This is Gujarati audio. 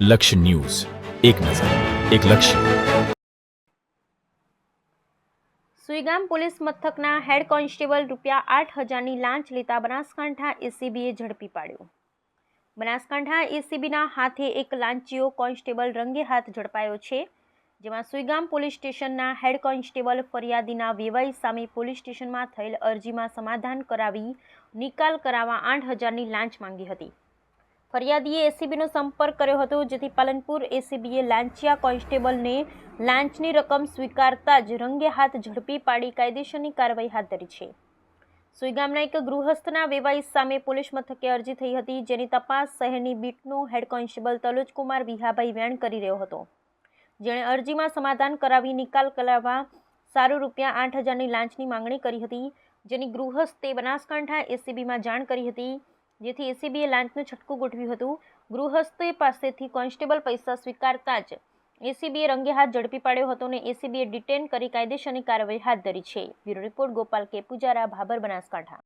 લક્ષ્ય ન્યૂઝ. એક નજર, એક લક્ષ્ય. સુઈગામ પોલીસ મથકના હેડ કોન્સ્ટેબલ રૂપિયા આઠ હજારની લાંચ લેતા બનાસકાંઠા એસીબીએ ઝડપી પાડ્યો. બનાસકાંઠા એસીબીના હાથે એક લાંચીઓ કોન્સ્ટેબલ રંગે હાથ ઝડપાયો છે, જેમાં સુઈગામ પોલીસ સ્ટેશનના હેડ કોન્સ્ટેબલ ફરિયાદીના વેવાઈ સામે પોલીસ સ્ટેશનમાં થયેલ અરજીમાં સમાધાન કરાવી નિકાલ કરાવવા આઠ હજારની લાંચ માંગી હતી. ફરિયાદીએ એસીબીનો સંપર્ક કર્યો હતો, જેથી પાલનપુર એસીબીએ લાંચિયા કોન્સ્ટેબલને લાંચની રકમ સ્વીકારતા જ રંગે હાથ ઝડપી પાડી કાયદેસરની કાર્યવાહી હાથ ધરી છે. સુઈગામના એક ગૃહસ્થના વેવાઈ સામે પોલીસ મથકે અરજી થઈ હતી, જેની તપાસ શહેરની બીટનો હેડ કોન્સ્ટેબલ તલોજકુમાર વિહાભાઈ વેણ કરી રહ્યો હતો. જેણે અરજીમાં સમાધાન કરાવી નિકાલ કરાવવા સારું રૂપિયા આઠ હજારની લાંચની માંગણી કરી હતી, જેની ગૃહસ્થે બનાસકાંઠા એસીબીમાં જાણ કરી હતી. જેથી એસીબીએ લાંચનું છટકું ગોઠવ્યું હતું. ગૃહસ્થ પાસેથી કોન્સ્ટેબલ પૈસા સ્વીકારતા જ એસીબીએ રંગે હાથ ઝડપી પાડ્યો હતો અને એસીબીએ ડિટેન કરી કાયદેસરની કાર્યવાહી હાથ ધરી છે. બ્યુરો રિપોર્ટ ગોપાલ કે. પૂજારા ભાબર બનાસકાંઠા.